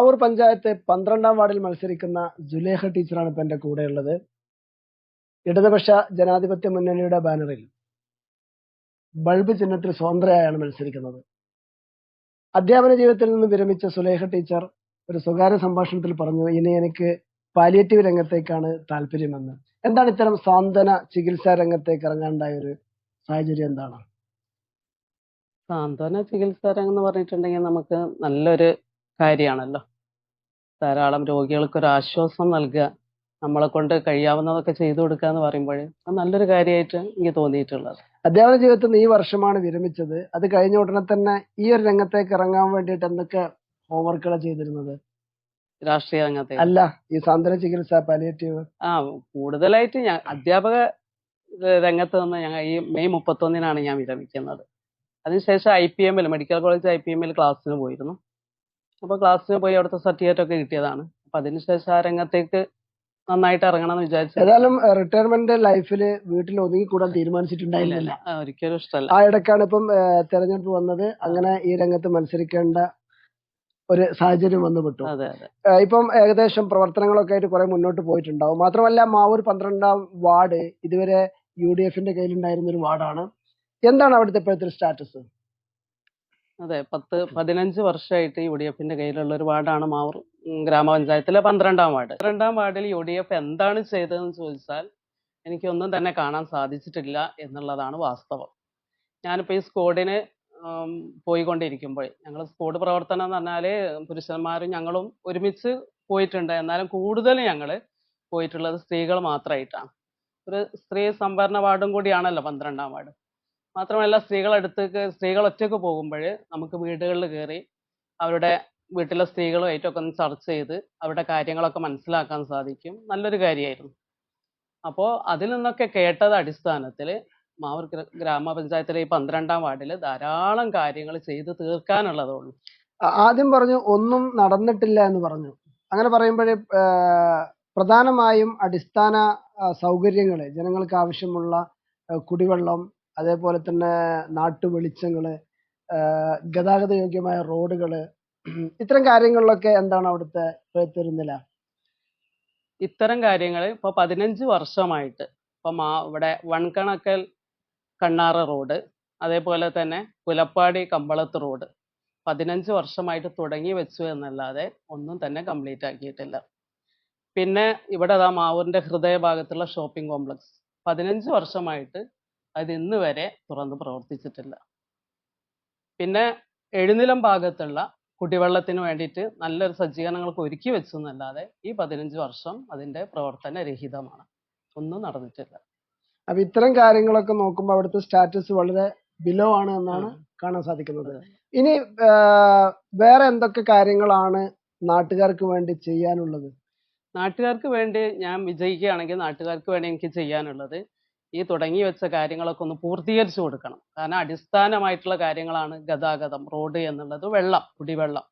അവർ പഞ്ചായത്ത് പന്ത്രണ്ടാം വാർഡിൽ മത്സരിക്കുന്ന ജുലേഹ ടീച്ചറാണ് ഇപ്പൊ എന്റെ കൂടെയുള്ളത്. ഇടതുപക്ഷ ജനാധിപത്യ മുന്നണിയുടെ ബാനറിൽ ബൾബ് ചിഹ്നത്തിൽ സ്വതന്ത്രയായാണ് മത്സരിക്കുന്നത്. അധ്യാപന ജീവിതത്തിൽ നിന്ന് വിരമിച്ച സുലേഹ ടീച്ചർ ഒരു സ്വകാര്യ സംഭാഷണത്തിൽ പറഞ്ഞു ഇനി എനിക്ക് പാലിയേറ്റീവ് രംഗത്തേക്കാണ് താല്പര്യമെന്ന്. എന്താണ് ഇത്തരം സാന്ത്വന ചികിത്സാ രംഗത്തേക്ക് ഇറങ്ങാണ്ടായ ഒരു സാഹചര്യം എന്താണ്? സാന്ത്വന ചികിത്സാ രംഗം എന്ന് പറഞ്ഞിട്ടുണ്ടെങ്കിൽ നമുക്ക് നല്ലൊരു കാര്യമാണല്ലോ. ധാരാളം രോഗികൾക്ക് ഒരു ആശ്വാസം നൽകുക നമ്മളെ കൊണ്ട് കഴിയാവുന്നതൊക്കെ ചെയ്തു കൊടുക്കുക എന്ന് പറയുമ്പോൾ അത് നല്ലൊരു കാര്യമായിട്ട് എനിക്ക് തോന്നിയിട്ടുള്ളത്. അധ്യാപന ജീവിതത്തിൽ നിന്ന് ഈ വർഷമാണ് വിരമിച്ചത്. അത് കഴിഞ്ഞ ഉടനെ തന്നെ ഈ ഒരു രംഗത്തേക്ക് ഇറങ്ങാൻ വേണ്ടിയിട്ട് എന്തൊക്കെ ഹോംവർക്കുകളാണ് ചെയ്തിരുന്നത്? രാഷ്ട്രീയ രംഗത്തെ. അല്ല ഈ സാന്ത്വന ചികിത്സ പാലിയേറ്റീവ് ആ കൂടുതലായിട്ട് ഞാൻ അധ്യാപക രംഗത്ത് നിന്ന് ഞങ്ങൾ ഈ മെയ് മുപ്പത്തൊന്നിനാണ് ഞാൻ വിരമിക്കുന്നത്. അതിനുശേഷം ഐ പി എമ്മിൽ മെഡിക്കൽ കോളേജ് ഐ പി എമ്മിൽ ക്ലാസ്സിന് പോയിരുന്നു. അപ്പോൾ ക്ലാസ്സിന് പോയി അവിടുത്തെ സർട്ടിഫിക്കറ്റ് ഒക്കെ കിട്ടിയതാണ്. അപ്പം അതിനുശേഷം ആ രംഗത്തേക്ക് നന്നായിട്ട് ഇറങ്ങണം എന്ന് വിചാരിച്ചു. ഏതായാലും റിട്ടയർമെന്റ് ലൈഫിൽ വീട്ടിൽ ഒതുങ്ങിക്കൂടാൻ തീരുമാനിച്ചിട്ടുണ്ടായിരുന്നില്ല ഒരിക്കലും ഇഷ്ടമല്ല. ആ ഇടക്കാണ് ഇപ്പം തെരഞ്ഞെടുപ്പ് വന്നത്. അങ്ങനെ ഈ രംഗത്ത് മത്സരിക്കേണ്ട ഒരു സാഹചര്യം വന്നുപെട്ടു. ഇപ്പം ഏകദേശം പ്രവർത്തനങ്ങളൊക്കെ ആയിട്ട് കുറെ മുന്നോട്ട് പോയിട്ടുണ്ടാവും. മാത്രമല്ല മാവൂർ പന്ത്രണ്ടാം വാർഡ് ഇതുവരെ യു ഡി എഫിന്റെ കയ്യിലുണ്ടായിരുന്ന ഒരു വാർഡാണ്. എന്താണ് അവിടുത്തെ ഇപ്പോഴത്തെ സ്റ്റാറ്റസ്? അതെ പത്ത് പതിനഞ്ച് വർഷമായിട്ട് യു ഡി എഫിന്റെ കയ്യിലുള്ള ഒരു വാർഡാണ് മാവൂർ ഗ്രാമപഞ്ചായത്തിലെ പന്ത്രണ്ടാം വാർഡ്. പന്ത്രണ്ടാം വാർഡിൽ യു ഡി എഫ് എന്താണ് ചെയ്തതെന്ന് ചോദിച്ചാൽ എനിക്കൊന്നും തന്നെ കാണാൻ സാധിച്ചിട്ടില്ല എന്നുള്ളതാണ് വാസ്തവം. ഞാനിപ്പോൾ ഈ സ്ക്വാഡിന് ഉം, പോയിക്കൊണ്ടിരിക്കുമ്പോൾ ഞങ്ങൾ സ്ക്വാഡ് പ്രവർത്തനം എന്ന് പറഞ്ഞാൽ പുരുഷന്മാരും ഞങ്ങളും ഒരുമിച്ച് പോയിട്ടുണ്ട്. എന്നാലും കൂടുതൽ ഞങ്ങൾ പോയിട്ടുള്ളത് സ്ത്രീകൾ മാത്രമായിട്ടാണ് ഒരു സ്ത്രീ സംവരണ വാർഡും കൂടിയാണല്ലോ പന്ത്രണ്ടാം വാർഡ്. മാത്രമല്ല സ്ത്രീകൾ അടുത്തേക്ക് സ്ത്രീകൾ ഒറ്റയ്ക്ക് പോകുമ്പോൾ നമുക്ക് വീടുകളിൽ കയറി അവരുടെ വീട്ടിലെ സ്ത്രീകളുമായിട്ടൊക്കെ ഒന്ന് ചർച്ച ചെയ്ത് അവരുടെ കാര്യങ്ങളൊക്കെ മനസ്സിലാക്കാൻ സാധിക്കും. നല്ലൊരു കാര്യമായിരുന്നു. അപ്പോൾ അതിൽ നിന്നൊക്കെ കേട്ടത് അടിസ്ഥാനത്തിൽ മാവൂർ ഗ്രാമപഞ്ചായത്തിലെ ഈ പന്ത്രണ്ടാം വാർഡിൽ ധാരാളം കാര്യങ്ങൾ ചെയ്ത് തീർക്കാനുള്ളതേ ഉള്ളൂ ആദ്യം പറഞ്ഞു ഒന്നും നടന്നിട്ടില്ല എന്ന് പറഞ്ഞു. അങ്ങനെ പറയുമ്പോഴേ പ്രധാനമായും അടിസ്ഥാന സൗകര്യങ്ങൾ ജനങ്ങൾക്ക് ആവശ്യമുള്ള കുടിവെള്ളം അതേപോലെ തന്നെ നാട്ടുവെളിച്ചങ്ങൾ ആ, ഗതാഗത യോഗ്യമായ റോഡുകൾ ഇത്തരം കാര്യങ്ങളിലൊക്കെ എന്താണ് അവിടുത്തെ ഇപ്പോഴത്തെ നില? ഇത്തരം കാര്യങ്ങൾ ഇപ്പോൾ പതിനഞ്ച് വർഷമായിട്ട് ഇപ്പം മാ ഇവിടെ വൺകണക്കൽ കണ്ണാറ റോഡ് അതേപോലെ തന്നെ പുലപ്പാടി കമ്പളത്ത് റോഡ് പതിനഞ്ച് വർഷമായിട്ട് തുടങ്ങി വെച്ചു എന്നല്ലാതെ ഒന്നും തന്നെ കംപ്ലീറ്റ് ആക്കിയിട്ടില്ല. പിന്നെ ഇവിടെ അതാ മാവൂരിന്റെ ഹൃദയഭാഗത്തുള്ള ഷോപ്പിംഗ് കോംപ്ലക്സ്. പതിനഞ്ച് വർഷമായിട്ട് അത് ഇന്ന് വരെ തുറന്ന് പ്രവർത്തിച്ചിട്ടില്ല. പിന്നെ എഴുന്നിലം ഭാഗത്തുള്ള കുടിവെള്ളത്തിന് വേണ്ടിയിട്ട് നല്ലൊരു സജ്ജീകരണങ്ങളൊക്കെ ഒരുക്കി വെച്ചു എന്നല്ലാതെ ഈ പതിനഞ്ച് വർഷം അതിന്റെ പ്രവർത്തന രഹിതമാണ് ഒന്നും നടന്നിട്ടില്ല. അപ്പൊ ഇത്തരം കാര്യങ്ങളൊക്കെ നോക്കുമ്പോൾ അവിടുത്തെ സ്റ്റാറ്റസ് വളരെ ബിലോ ആണ് എന്നാണ് കാണാൻ സാധിക്കുന്നത്. ഇനി വേറെ എന്തൊക്കെ കാര്യങ്ങളാണ് നാട്ടുകാർക്ക് വേണ്ടി ചെയ്യാനുള്ളത്? നാട്ടുകാർക്ക് വേണ്ടി ഞാൻ വിജയിക്കുകയാണെങ്കിൽ നാട്ടുകാർക്ക് വേണ്ടി എനിക്ക് ചെയ്യാനുള്ളത്. ഈ തുടങ്ങി വെച്ച കാര്യങ്ങളൊക്കെ ഒന്ന് പൂർത്തീകരിച്ചു കൊടുക്കണം. കാരണം അടിസ്ഥാനമായിട്ടുള്ള കാര്യങ്ങളാണ് ഗതാഗതം റോഡ് എന്നുള്ളത് വെള്ളം കുടിവെള്ളം.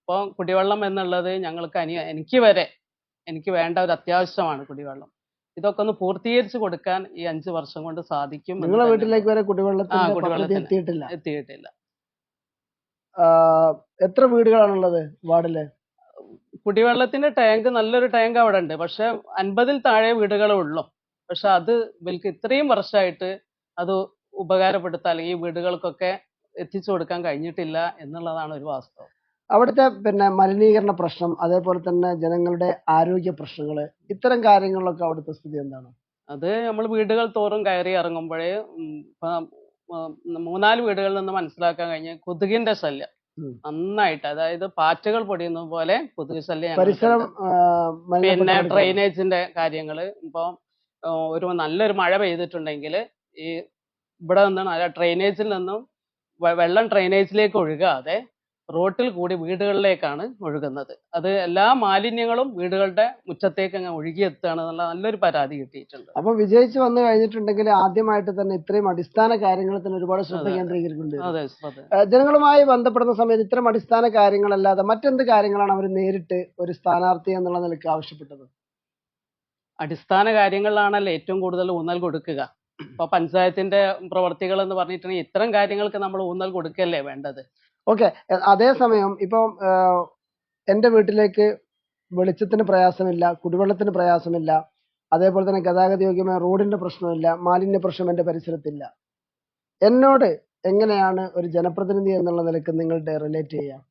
അപ്പോൾ കുടിവെള്ളം എന്നുള്ളത് ഞങ്ങൾക്ക് അനി എനിക്ക് വരെ എനിക്ക് വേണ്ട ഒരു അത്യാവശ്യമാണ് കുടിവെള്ളം. ഇതൊക്കെ ഒന്ന് പൂർത്തീകരിച്ചു കൊടുക്കാൻ ഈ അഞ്ച് വർഷം കൊണ്ട് സാധിക്കും നിങ്ങളെ വീട്ടിലേക്ക് വരെ കുടിവെള്ളത്തിന്. എത്തിയിട്ടില്ല. എത്തിയിട്ടില്ല. എത്ര വീടുകളാണുള്ളത് വാർഡിൽ? കുടിവെള്ളത്തിന്റെ ടാങ്ക് നല്ലൊരു ടാങ്ക് അവിടെ ഉണ്ട്. പക്ഷെ അൻപതിൽ താഴെ വീടുകളേ ഉള്ളൂ. പക്ഷെ അത് ഇവർക്ക് ഇത്രയും വർഷമായിട്ട് അത് ഉപകാരപ്പെടുത്താൻ അല്ലെങ്കിൽ ഈ വീടുകൾക്കൊക്കെ എത്തിച്ചു കൊടുക്കാൻ കഴിഞ്ഞിട്ടില്ല എന്നുള്ളതാണ് ഒരു വാസ്തവം. അവിടുത്തെ പിന്നെ മലിനീകരണ പ്രശ്നം അതേപോലെ തന്നെ ജനങ്ങളുടെ ആരോഗ്യ പ്രശ്നങ്ങൾ ഇത്തരം കാര്യങ്ങളിലൊക്കെ അവിടുത്തെ സ്ഥിതി എന്താണ്? അത് നമ്മൾ വീടുകൾ തോറും കയറി ഇറങ്ങുമ്പോഴേ മൂന്നാൽ വീടുകളിൽ നിന്ന് മനസ്സിലാക്കാൻ കഴിഞ്ഞ കൊതുകിന്റെ ശല്യം നന്നായിട്ട് അതായത് പാറ്റകൾ പൊടിയുന്നത് പോലെ കൊതുക് ശല്യം പരിസരം പിന്നെ. ഡ്രെയിനേജിന്റെ കാര്യങ്ങൾ ഇപ്പോൾ ഒരു നല്ലൊരു മഴ പെയ്തിട്ടുണ്ടെങ്കിൽ ഈ ഇവിടെ നിന്നാണ് അല്ല ഡ്രെയിനേജിൽ നിന്നും വെള്ളം ഡ്രെയിനേജിലേക്ക് ഒഴുകാതെ റോട്ടിൽ കൂടി വീടുകളിലേക്കാണ് ഒഴുകുന്നത്. അത് എല്ലാ മാലിന്യങ്ങളും വീടുകളുടെ മുറ്റത്തേക്ക് അങ്ങ് ഒഴുകിയെത്തുകയാണ് എന്നുള്ള നല്ലൊരു പരാതി കിട്ടിയിട്ടുണ്ട്. അപ്പൊ വിജയിച്ച് വന്നു കഴിഞ്ഞിട്ടുണ്ടെങ്കിൽ ആദ്യമായിട്ട് തന്നെ ഇത്രയും അടിസ്ഥാന കാര്യങ്ങളിൽ തന്നെ ഒരുപാട് ശ്രദ്ധ. കേന്ദ്രീകരിക്കുന്നുണ്ട് അതെ. അതെ ഏഹ് ജനങ്ങളുമായി ബന്ധപ്പെടുന്ന സമയത്ത് ഇത്തരം അടിസ്ഥാന കാര്യങ്ങളല്ലാതെ മറ്റെന്ത് കാര്യങ്ങളാണ് അവർ നേരിട്ട് ഒരു സ്ഥാനാർത്ഥി എന്നുള്ള നിലയ്ക്ക് ആവശ്യപ്പെട്ടത്? അടിസ്ഥാന കാര്യങ്ങളിലാണല്ലോ ഏറ്റവും കൂടുതൽ ഊന്നൽ കൊടുക്കുക. ഇപ്പൊ പഞ്ചായത്തിന്റെ പ്രവർത്തികൾ എന്ന് പറഞ്ഞിട്ടുണ്ടെങ്കിൽ ഇത്തരം കാര്യങ്ങൾക്ക് നമ്മൾ ഊന്നൽ കൊടുക്കല്ലേ വേണ്ടത്? ഓക്കെ. അതേസമയം ഇപ്പം എന്റെ എന്റെ വീട്ടിലേക്ക് വെളിച്ചത്തിന് പ്രയാസമില്ല കുടിവെള്ളത്തിന് പ്രയാസമില്ല അതേപോലെ തന്നെ ഗതാഗത യോഗ്യമായ റോഡിന്റെ പ്രശ്നമില്ല മാലിന്യ പ്രശ്നം എന്റെ പരിസരത്തില്ല. എന്നോട് എങ്ങനെയാണ് ഒരു ജനപ്രതിനിധി എന്നുള്ള നിലയ്ക്ക് നിങ്ങളുടെ റിലേറ്റ് ചെയ്യാം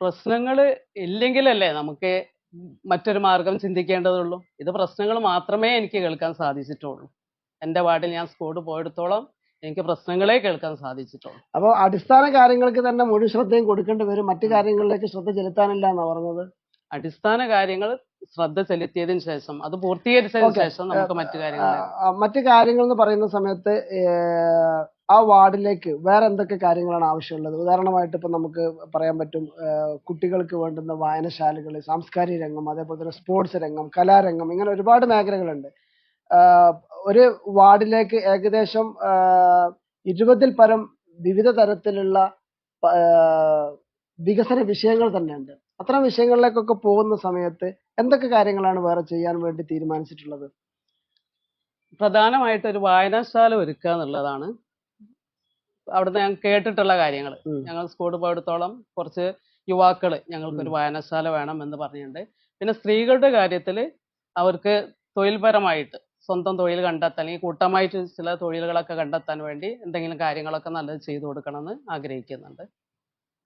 പ്രശ്നങ്ങൾ ഇല്ലെങ്കിലല്ലേ നമുക്ക് മറ്റൊരു മാർഗം ചിന്തിക്കേണ്ടതുള്ളൂ. ഇത് പ്രശ്നങ്ങൾ മാത്രമേ എനിക്ക് കേൾക്കാൻ സാധിച്ചിട്ടുള്ളൂ. എന്റെ വാർഡിൽ ഞാൻ സ്കോഡ് പോയെടുത്തോളം എനിക്ക് പ്രശ്നങ്ങളെ കേൾക്കാൻ സാധിച്ചിട്ടുള്ളൂ. അപ്പോൾ അടിസ്ഥാന കാര്യങ്ങൾക്ക് തന്നെ മുഴുവൻ ശ്രദ്ധയും കൊടുക്കേണ്ടി വരും. മറ്റു കാര്യങ്ങളിലേക്ക് ശ്രദ്ധ ചെലുത്താനില്ല എന്നാ പറഞ്ഞത്? അടിസ്ഥാന കാര്യങ്ങൾ ശ്രദ്ധ ചെലുത്തിയതിന് ശേഷം അത് പൂർത്തീകരിച്ചതിന് ശേഷം നമുക്ക് മറ്റു കാര്യങ്ങൾ മറ്റു കാര്യങ്ങൾ എന്ന് പറയുന്ന സമയത്ത് ആ വാർഡിലേക്ക് വേറെ എന്തൊക്കെ കാര്യങ്ങളാണ് ആവശ്യമുള്ളത്? ഉദാഹരണമായിട്ട് ഇപ്പൊ നമുക്ക് പറയാൻ പറ്റും കുട്ടികൾക്ക് വേണ്ടുന്ന വായനശാലകൾ സാംസ്കാരിക രംഗം അതേപോലെ തന്നെ സ്പോർട്സ് രംഗം കലാരംഗം ഇങ്ങനെ ഒരുപാട് മേഖലകളുണ്ട്. ഒരു വാർഡിലേക്ക് ഏകദേശം ഇരുപതിൽ പരം വിവിധ തരത്തിലുള്ള വികസന വിഷയങ്ങൾ തന്നെയുണ്ട്. അത്തരം വിഷയങ്ങളിലേക്കൊക്കെ പോകുന്ന സമയത്ത് എന്തൊക്കെ കാര്യങ്ങളാണ് വേറെ ചെയ്യാൻ വേണ്ടി തീരുമാനിച്ചിട്ടുള്ളത്? പ്രധാനമായിട്ട് ഒരു വായനശാല ഒരുക്കുക എന്നുള്ളതാണ്. അവിടുന്ന് ഞാൻ കേട്ടിട്ടുള്ള കാര്യങ്ങൾ ഞങ്ങൾ സ്കൂളിൽ പോയിടത്തോളം കുറച്ച് യുവാക്കൾ ഞങ്ങൾക്കൊരു വായനശാല വേണം എന്ന് പറഞ്ഞിട്ടുണ്ട്. പിന്നെ സ്ത്രീകളുടെ കാര്യത്തിൽ അവർക്ക് തൊഴിൽപരമായിട്ട് സ്വന്തം തൊഴിൽ കണ്ടെത്താൻ അല്ലെങ്കിൽ കൂട്ടമായിട്ട് ചില തൊഴിലുകളൊക്കെ കണ്ടെത്താൻ വേണ്ടി എന്തെങ്കിലും കാര്യങ്ങളൊക്കെ നല്ലത് ചെയ്തു കൊടുക്കണമെന്ന് ആഗ്രഹിക്കുന്നുണ്ട്.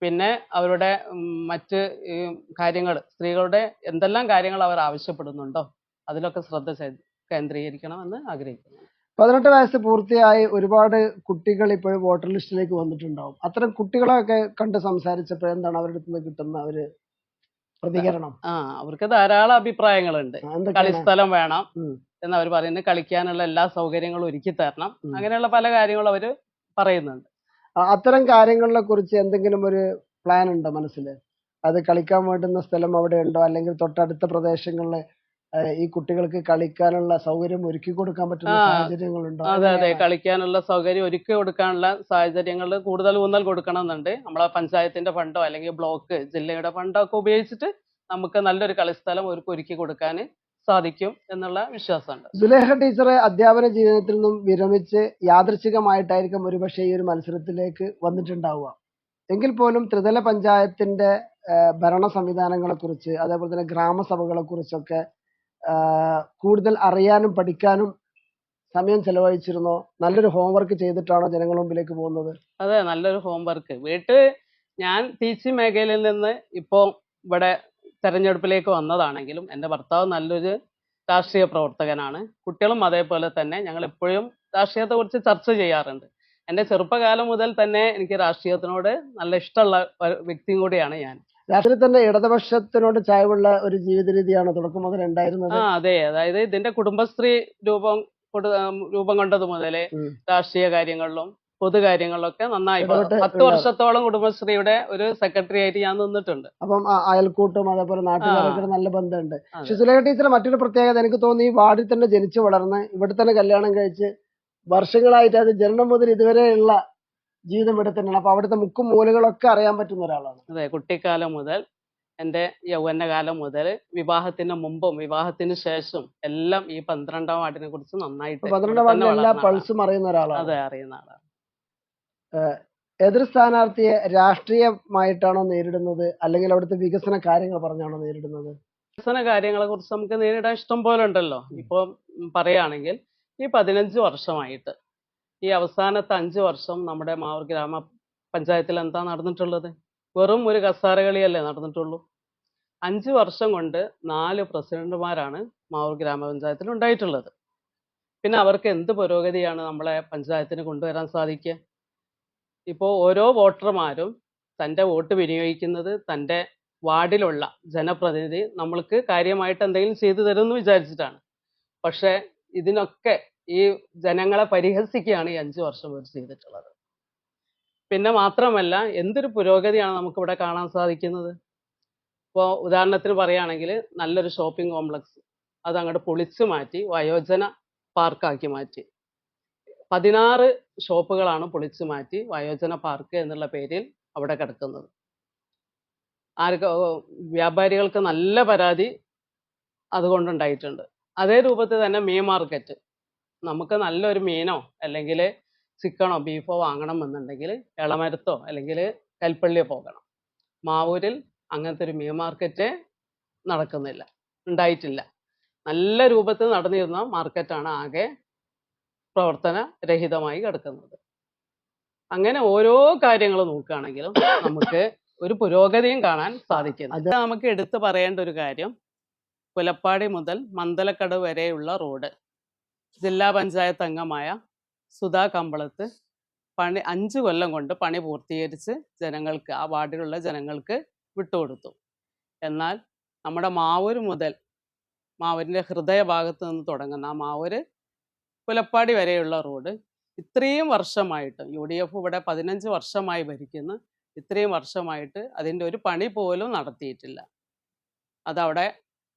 പിന്നെ അവരുടെ മറ്റ് കാര്യങ്ങൾ സ്ത്രീകളുടെ എന്തെല്ലാം കാര്യങ്ങൾ അവർ ആവശ്യപ്പെടുന്നുണ്ടോ അതിലൊക്കെ ശ്രദ്ധ കേന്ദ്രീകരിക്കണം കേന്ദ്രീകരിക്കണമെന്ന് ആഗ്രഹിക്കുന്നു പതിനെട്ട് വയസ്സ് പൂർത്തിയായി ഒരുപാട് കുട്ടികൾ ഇപ്പോൾ വോട്ടർ ലിസ്റ്റിലേക്ക് വന്നിട്ടുണ്ടാവും. അത്തരം കുട്ടികളെയൊക്കെ കണ്ട് സംസാരിച്ചപ്പോൾ എന്താണ് അവരുടെ അടുത്ത് നിന്ന് കിട്ടുന്ന ഒരു പ്രതികരണം? ആ അവർക്ക് ധാരാളം അഭിപ്രായങ്ങളുണ്ട്. കളിസ്ഥലം വേണം. എന്ന് അവർ പറയുന്നത് കളിക്കാനുള്ള എല്ലാ സൗകര്യങ്ങളും ഒരുക്കി തരണം. അങ്ങനെയുള്ള പല കാര്യങ്ങളും അവർ പറയുന്നുണ്ട്. അത്തരം കാര്യങ്ങളെ കുറിച്ച് എന്തെങ്കിലും ഒരു പ്ലാൻ ഉണ്ടോ മനസ്സിൽ? അത് കളിക്കാൻ വേണ്ടുന്ന സ്ഥലം അവിടെ ഉണ്ടോ? അല്ലെങ്കിൽ തൊട്ടടുത്ത പ്രദേശങ്ങളിൽ ഈ കുട്ടികൾക്ക് കളിക്കാനുള്ള സൗകര്യം ഒരുക്കി കൊടുക്കാൻ പറ്റുന്ന സാഹചര്യങ്ങളുണ്ടോ? അതെ അതെ? കളിക്കാനുള്ള സൗകര്യം ഒരുക്കി കൊടുക്കാനുള്ള സാഹചര്യങ്ങൾ കൂടുതൽ ഊന്നൽ കൊടുക്കണമെന്നുണ്ട്. നമ്മളെ പഞ്ചായത്തിന്റെ ഫണ്ടോ അല്ലെങ്കിൽ ബ്ലോക്ക് ജില്ലയുടെ ഫണ്ടോ ഒക്കെ ഉപയോഗിച്ചിട്ട് നമുക്ക് നല്ലൊരു കളിസ്ഥലം ഒരുക്കി ഒരുക്കി കൊടുക്കാൻ സാധിക്കും എന്നുള്ള വിശ്വാസമുണ്ട്. സുലേഹ ടീച്ചറെ അധ്യാപന ജീവിതത്തിൽ നിന്നും വിരമിച്ച് യാദൃച്ഛികമായിട്ടായിരിക്കും ഒരുപക്ഷെ ഈ ഒരു മത്സരത്തിലേക്ക് വന്നിട്ടുണ്ടാവുക. എങ്കിൽ പോലും ത്രിതല പഞ്ചായത്തിന്റെ ഭരണ സംവിധാനങ്ങളെ കുറിച്ച് അതേപോലെ തന്നെ ഗ്രാമസഭകളെ കുറിച്ചൊക്കെ കൂടുതൽ അറിയാനും പഠിക്കാനും സമയം ചെലവഴിച്ചിരുന്നോ? നല്ലൊരു ഹോംവർക്ക് ചെയ്തിട്ടാണോ ജനങ്ങൾ മുമ്പിലേക്ക് പോകുന്നത്? അതെ നല്ലൊരു ഹോംവർക്ക് വീട്ടിൽ ഞാൻ ടീച്ചിങ് മേഖലയിൽ നിന്ന് ഇപ്പോൾ ഇവിടെ തെരഞ്ഞെടുപ്പിലേക്ക് വന്നതാണെങ്കിലും എന്റെ ഭർത്താവ് നല്ലൊരു രാഷ്ട്രീയ പ്രവർത്തകനാണ്. കുട്ടികളും അതേപോലെ തന്നെ ഞങ്ങൾ എപ്പോഴും രാഷ്ട്രീയത്തെക്കുറിച്ച് ചർച്ച ചെയ്യാറുണ്ട്. എന്റെ ചെറുപ്പകാലം മുതൽ തന്നെ എനിക്ക് രാഷ്ട്രീയത്തിനോട് നല്ല ഇഷ്ടമുള്ള വ്യക്തിയും കൂടിയാണ് ഞാൻ. രാഷ്ട്രീയത്തിന്റെ ഇടതുപക്ഷത്തിനോട് ചായവുള്ള ഒരു ജീവിത രീതിയാണ് തുടക്കം മുതൽ ഉണ്ടായിരുന്നത്. ആ അതെ. അതായത് ഇതിന്റെ കുടുംബശ്രീ രൂപം രൂപം കൊണ്ടത് മുതലേ രാഷ്ട്രീയ കാര്യങ്ങളിലും പൊതു കാര്യങ്ങളിലൊക്കെ നന്നായി പത്ത് വർഷത്തോളം കുടുംബശ്രീയുടെ ഒരു സെക്രട്ടറി ആയിട്ട് ഞാൻ നിന്നിട്ടുണ്ട്. അപ്പം അയൽക്കൂട്ടും അതേപോലെ നാട്ടുകാരൊക്കെ നല്ല ബന്ധമുണ്ട്. ശിശുലേഖ ടീച്ചറെ മറ്റൊരു പ്രത്യേകത എനിക്ക് തോന്നി ഈ വാർഡിൽ തന്നെ ജനിച്ചു വളർന്ന് ഇവിടെ തന്നെ കല്യാണം കഴിച്ച് വർഷങ്ങളായിട്ട് അത് ജനനം മുതൽ ഇതുവരെയുള്ള ജീവിതം ഇവിടെ തന്നെയാണ് അപ്പൊ അവിടുത്തെ മുക്കും മൂലകളൊക്കെ അറിയാൻ പറ്റുന്ന ഒരാളാണ്. അതെ കുട്ടിക്കാലം മുതൽ എന്റെ യൗവനകാലം മുതൽ വിവാഹത്തിന് മുമ്പും വിവാഹത്തിന് ശേഷം എല്ലാം ഈ പന്ത്രണ്ടാം വാർഡിനെ കുറിച്ച് നന്നായിട്ട് പന്ത്രണ്ടാം വാർഡിലെ എല്ലാ ആളാണ്. പൾസും അറിയുന്ന ഒരാളാണ്. അതെ അറിയുന്ന ആളാണ്. എതിർ സ്ഥാനാർത്ഥിയെ രാഷ്ട്രീയമായിട്ടാണോ നേരിടുന്നത്? അല്ലെങ്കിൽ അവിടുത്തെ വികസന കാര്യങ്ങൾ പറഞ്ഞാണോ നേരിടുന്നത്? വികസന കാര്യങ്ങളെ കുറിച്ച് നമുക്ക് നേരിടാൻ ഇഷ്ടം പോലെ ഉണ്ടല്ലോ. ഇപ്പൊ പറയുകയാണെങ്കിൽ ഈ പതിനഞ്ച് വർഷമായിട്ട് ഈ അവസാനത്തെ അഞ്ച് വർഷം നമ്മുടെ മാവൂർ ഗ്രാമ പഞ്ചായത്തിൽ എന്താ നടന്നിട്ടുള്ളത്? വെറും ഒരു കസാര കളിയല്ലേ നടന്നിട്ടുള്ളൂ. അഞ്ച് വർഷം കൊണ്ട് നാല് പ്രസിഡന്റുമാരാണ് മാവൂർ ഗ്രാമപഞ്ചായത്തിൽ ഉണ്ടായിട്ടുള്ളത്. പിന്നെ അവർക്ക് എന്ത് പുരോഗതിയാണ് നമ്മളെ പഞ്ചായത്തിന് കൊണ്ടുവരാൻ സാധിക്കുക? ഇപ്പോൾ ഓരോ വോട്ടർമാരും തന്റെ വോട്ട് വിനിയോഗിക്കുന്നത് തന്റെ വാർഡിലുള്ള ജനപ്രതിനിധി നമ്മൾക്ക് കാര്യമായിട്ട് എന്തെങ്കിലും ചെയ്തു തരുമെന്ന് വിചാരിച്ചിട്ടാണ്. പക്ഷേ ഇതിനൊക്കെ ഈ ജനങ്ങളെ പരിഹസിക്കുകയാണ് ഈ അഞ്ചു വർഷം ഇവർ ചെയ്തിട്ടുള്ളത്. പിന്നെ മാത്രമല്ല എന്തൊരു പുരോഗതിയാണ് നമുക്കിവിടെ കാണാൻ സാധിക്കുന്നത്? ഇപ്പോൾ ഉദാഹരണത്തിന് പറയുകയാണെങ്കിൽ നല്ലൊരു ഷോപ്പിംഗ് കോംപ്ലക്സ് അത് അങ്ങോട്ട് പൊളിച്ചു മാറ്റി വയോജന പാർക്കാക്കി മാറ്റി. പതിനാറ് ഷോപ്പുകളാണ് പൊളിച്ചു മാറ്റി വയോജന പാർക്ക് എന്നുള്ള പേരിൽ അവിടെ കിടക്കുന്നത്. ആർക്ക് വ്യാപാരികൾക്ക് നല്ല പരാതി അതുകൊണ്ടുണ്ടായിട്ടുണ്ട്. അതേ രൂപത്തിൽ തന്നെ മീൻ മാർക്കറ്റ്. നമുക്ക് നല്ലൊരു മീനോ അല്ലെങ്കിൽ ചിക്കണോ ബീഫോ വാങ്ങണം എന്നുണ്ടെങ്കിൽ എളമരത്തോ അല്ലെങ്കിൽ കൽപ്പള്ളിയോ പോകണം. മാവൂരിൽ അങ്ങനത്തെ ഒരു മീൻ മാർക്കറ്റ് നടക്കുന്നില്ല. ഉണ്ടായിട്ടില്ല. നല്ല രൂപത്തിൽ നടന്നിരുന്ന മാർക്കറ്റാണ് ആകെ പ്രവർത്തന രഹിതമായി കിടക്കുന്നത്. അങ്ങനെ ഓരോ കാര്യങ്ങൾ നോക്കുകയാണെങ്കിലും നമുക്ക് ഒരു പുരോഗതിയും കാണാൻ സാധിക്കുന്നു അത് നമുക്ക് എടുത്തു പറയേണ്ട ഒരു കാര്യം. പുലപ്പാടി മുതൽ മന്ദലക്കടവ് വരെയുള്ള റോഡ് ജില്ലാ പഞ്ചായത്ത് അംഗമായ സുധാ കമ്പളത്ത് പണി അഞ്ച് കൊല്ലം കൊണ്ട് പണി പൂർത്തീകരിച്ച് ജനങ്ങൾക്ക് ആ വാർഡിലുള്ള ജനങ്ങൾക്ക് വിട്ടുകൊടുത്തു. എന്നാൽ നമ്മുടെ മാവൂർ മുതൽ മാവൂരിന്റെ ഹൃദയഭാഗത്ത് നിന്ന് തുടങ്ങുന്ന ആ മാവൂര് പുലപ്പാടി വരെയുള്ള റോഡ് ഇത്രയും വർഷമായിട്ട് യു ഡി എഫ് ഇവിടെ പതിനഞ്ച് വർഷമായി ഭരിക്കുന്നു ഇത്രയും വർഷമായിട്ട് അതിന്റെ ഒരു പണി പോലും നടത്തിയിട്ടില്ല. അതവിടെ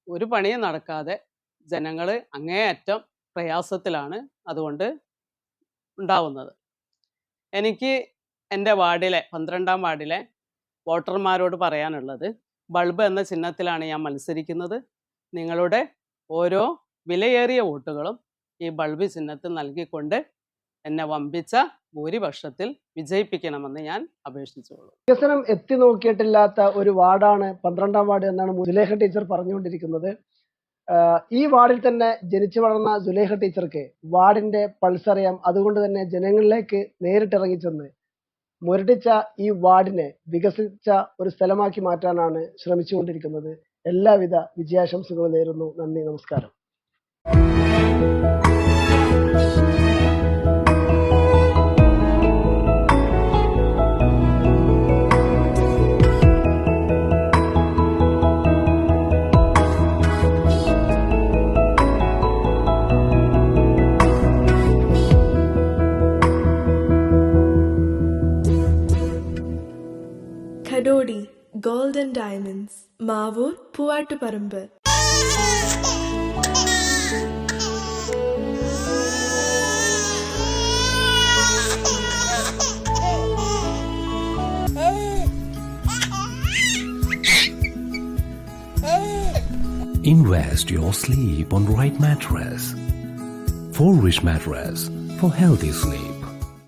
ഒരു പണിയും നടക്കാതെ ജനങ്ങൾ അങ്ങേയറ്റം പ്രയാസത്തിലാണ് അതുകൊണ്ട് ഉണ്ടാവുന്നത്. എനിക്ക് എന്റെ വാർഡിലെ പന്ത്രണ്ടാം വാർഡിലെ വോട്ടർമാരോട് പറയാനുള്ളത് ബൾബ് എന്ന ചിഹ്നത്തിലാണ് ഞാൻ മത്സരിക്കുന്നത്. നിങ്ങളുടെ ഓരോ വിലയേറിയ വോട്ടുകളും ഈ ബൾബ് ചിഹ്നത്തിൽ നൽകിക്കൊണ്ട് എന്നെ വമ്പിച്ച ഭൂരിപക്ഷത്തിൽ വിജയിപ്പിക്കണമെന്ന് ഞാൻ അപേക്ഷിച്ചോളൂ. വികസനം എത്തി നോക്കിയിട്ടില്ലാത്ത ഒരു വാർഡാണ് പന്ത്രണ്ടാം വാർഡ് എന്നാണ് സുലേഖ ടീച്ചർ പറഞ്ഞുകൊണ്ടിരിക്കുന്നത്. ഈ വാർഡിൽ തന്നെ ജനിച്ചു വളർന്ന സുലേഖ ടീച്ചർക്ക് വാർഡിന്റെ പൾസ് അറിയാം അതുകൊണ്ട് തന്നെ ജനങ്ങളിലേക്ക് നേരിട്ടിറങ്ങി ചെന്ന് മുരടിച്ച ഈ വാർഡിനെ വികസിച്ച ഒരു സ്ഥലമാക്കി മാറ്റാനാണ് ശ്രമിച്ചുകൊണ്ടിരിക്കുന്നത്. എല്ലാവിധ വിജയാശംസകളും നേരുന്നു. നന്ദി നമസ്കാരം. நாட்டு பரும்பு Invest your sleep on right mattress. Four Rich Mattress for healthy sleep.